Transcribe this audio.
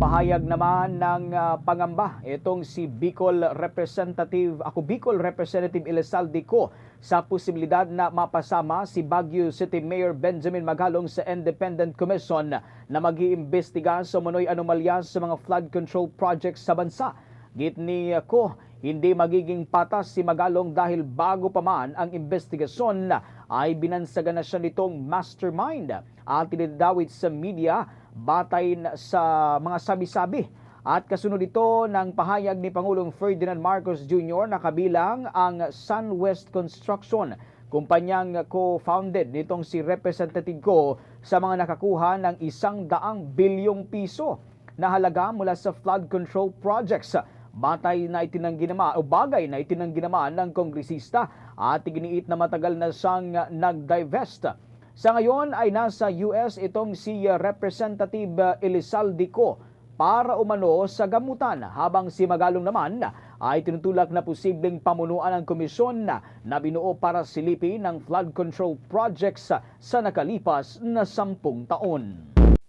Nagpahayag naman ng ah, pangamba itong si Bicol Representative, ako Bicol Representative Elizalde ko sa posibilidad na mapasama si Baguio City Mayor Benjamin Magalong sa Independent Commission na mag-iimbestiga sa manoy anomalya sa mga flood control projects sa bansa. Git ni ko, hindi magiging patas si Magalong dahil bago pa man ang investigasyon ay binansagan na siya nitong mastermind at tinidawit sa media batay sa mga sabi-sabi. At kasunod ito ng pahayag ni Pangulong Ferdinand Marcos Jr. na kabilang ang SunWest Construction, kumpanyang co-founded nitong si Representative ko sa mga nakakuha ng isang daang bilyong piso na halaga mula sa flood control projects. Batay na itinanggi naman o bagay na itinanggi naman ng kongresista at iginiit na matagal na siyang nag-divest. Sa ngayon ay nasa US itong si Representative Elizalde Co para umano sa gamutan habang si Magalong naman ay tinutulak na posibleng pamunuan ng komisyon na, binuo para silipin ng flood control projects sa nakalipas na sampung taon.